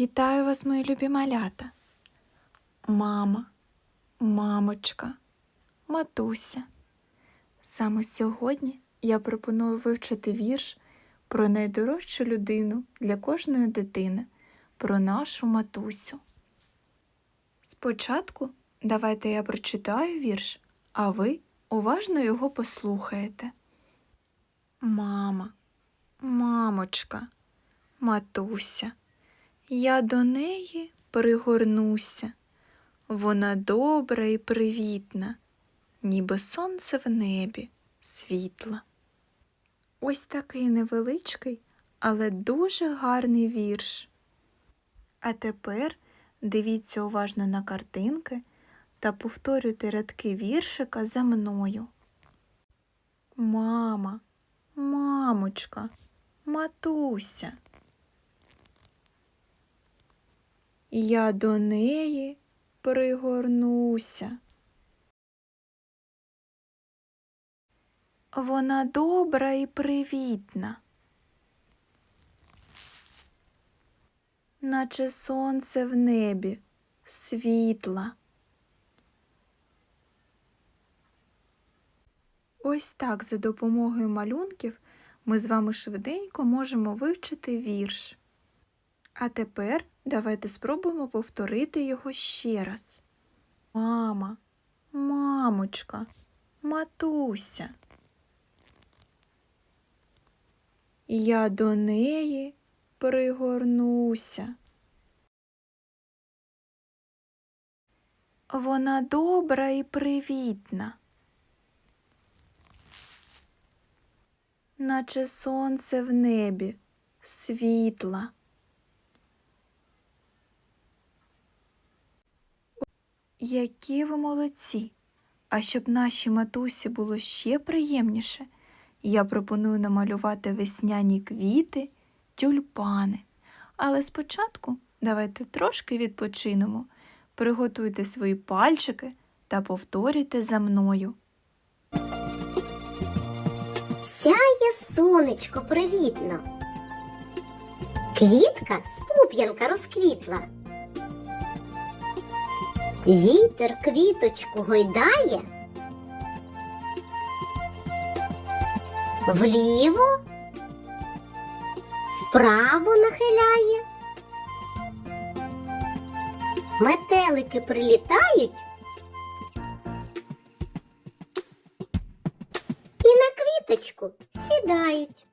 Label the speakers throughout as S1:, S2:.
S1: Вітаю вас, мої любі малята. Мама, мамочка, матуся. Саме сьогодні я пропоную вивчити вірш про найдорожчу людину для кожної дитини, про нашу матусю. Спочатку давайте я прочитаю вірш, а ви уважно його послухаєте. Мама, мамочка, матуся. Я до неї пригорнуся. Вона добра і привітна, ніби сонце в небі світла. Ось такий невеличкий, але дуже гарний вірш. А тепер дивіться уважно на картинки та повторюйте рядки віршика за мною. Мама, мамочка, матуся. Я до неї пригорнуся. Вона добра і привітна, наче сонце в небі світла. Ось так за допомогою малюнків ми з вами швиденько можемо вивчити вірш. А тепер давайте спробуємо повторити його ще раз. Мама, мамочка, матуся. Я до неї пригорнуся. Вона добра і привітна, наче сонце в небі світла. Які ви молодці! А щоб нашій матусі було ще приємніше, я пропоную намалювати весняні квіти, тюльпани. Але спочатку давайте трошки відпочинемо, приготуйте свої пальчики та повторюйте за мною.
S2: Сяє сонечко привітно. Квітка з пуп'янка розквітла. Вітер квіточку гойдає. Вліво, вправо нахиляє. Метелики прилітають. І на квіточку сідають.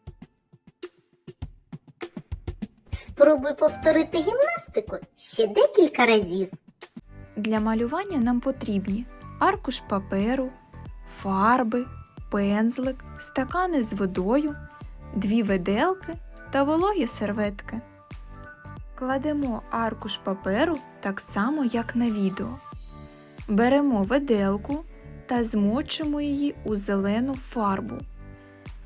S2: Спробуй повторити гімнастику ще декілька разів.
S1: Для малювання нам потрібні аркуш паперу, фарби, пензлик, стакани з водою, дві виделки та вологі серветки. Кладемо аркуш паперу так само, як на відео. Беремо виделку та змочимо її у зелену фарбу.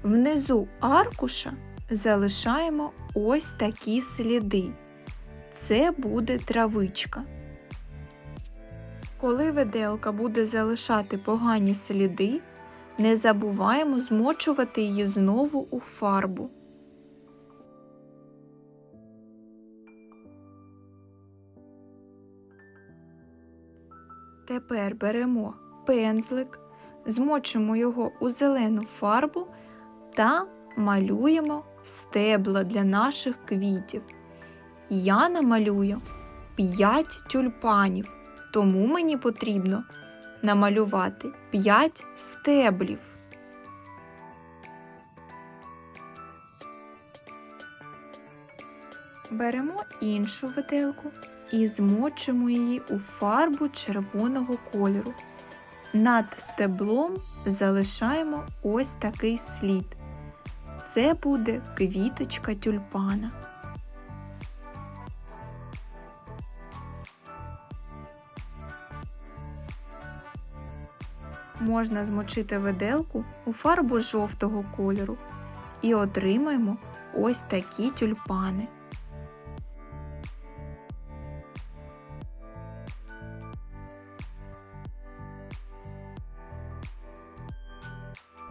S1: Внизу аркуша залишаємо ось такі сліди. Це буде травичка. Коли виделка буде залишати погані сліди, не забуваємо змочувати її знову у фарбу. Тепер беремо пензлик, змочимо його у зелену фарбу та малюємо стебла для наших квітів. Я намалюю 5 тюльпанів, тому мені потрібно намалювати 5 стеблів. Беремо іншу виделку і змочимо її у фарбу червоного кольору. Над стеблом залишаємо ось такий слід. Це буде квіточка тюльпана. Можна змочити виделку у фарбу жовтого кольору і отримаємо ось такі тюльпани.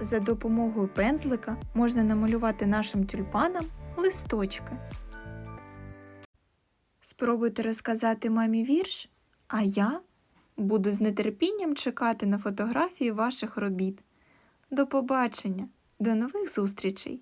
S1: За допомогою пензлика можна намалювати нашим тюльпанам листочки. Спробуйте розказати мамі вірш, а я буду з нетерпінням чекати на фотографії ваших робіт. До побачення, до нових зустрічей!